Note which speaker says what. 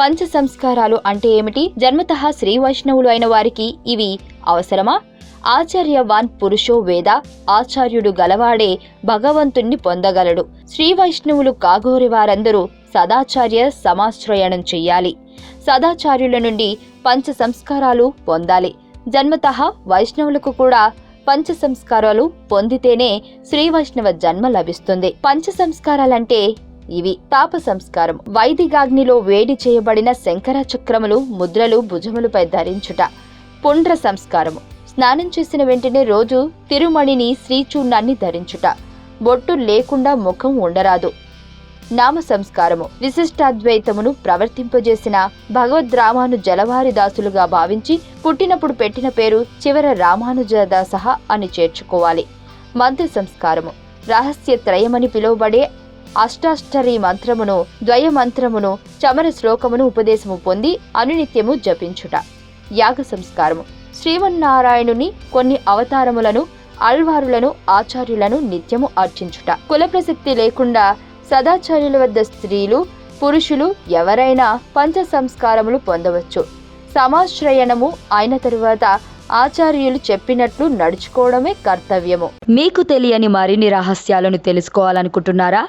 Speaker 1: పంచ సంస్కారాలు అంటే ఏమిటి? జన్మతః శ్రీ వైష్ణవులు అయిన వారికి ఇవి అవసరమా? ఆచార్యవాన్ పురుషో వేద ఆచార్యుడు గలవాడే భగవంతుణ్ణి పొందగలడు. శ్రీ వైష్ణవులు కాగోరి వారందరూ సదాచార్య సమాశ్రయణం చెయ్యాలి. సదాచార్యుల నుండి పంచ సంస్కారాలు పొందాలి. జన్మతః వైష్ణవులకు కూడా పంచ సంస్కారాలు పొందితేనే శ్రీ వైష్ణవ జన్మ లభిస్తుంది. పంచ సంస్కారాలంటే ఇవి తాప సంస్కారం. వైదిగాగ్నిలో వేడి చేయబడిన శంకర చక్రములు ముద్రలు భుజములపై ధరించుట పుండ్ర సంస్కారము. స్నానం చేసిన వెంటనే రోజు తిరుమణిని శ్రీచూర్ణాన్ని ధరించుట. బొట్టు లేకుండా ముఖం ఉండరాదు. నామ సంస్కారము. విశిష్టాద్వైతమును ప్రవర్తింపజేసిన భగవద్ జలవారి దాసులుగా భావించి పుట్టినప్పుడు పెట్టిన పేరు చివర రామానుజదాస అని చేర్చుకోవాలి. మంత్ర సంస్కారము. రహస్య త్రయమని పిలువబడే అష్టాష్టరి మంత్రమును ద్వయ మంత్రమును చమర శ్లోకమును ఉపదేశము పొంది అనునిత్యము జపించుట. యాగ సంస్కారము. శ్రీమన్నారాయణుని కొన్ని అవతారములను అల్వారులను ఆచార్యులను నిత్యము అర్చించుట. కుల ప్రసక్తి లేకుండా సదాచార్యుల వద్ద స్త్రీలు పురుషులు ఎవరైనా పంచ సంస్కారములు పొందవచ్చు. సమాశ్రయణము అయిన తరువాత ఆచార్యులు చెప్పినట్లు నడుచుకోవడమే కర్తవ్యము. మీకు తెలియని మరిన్ని రహస్యాలను తెలుసుకోవాలనుకుంటున్నారా?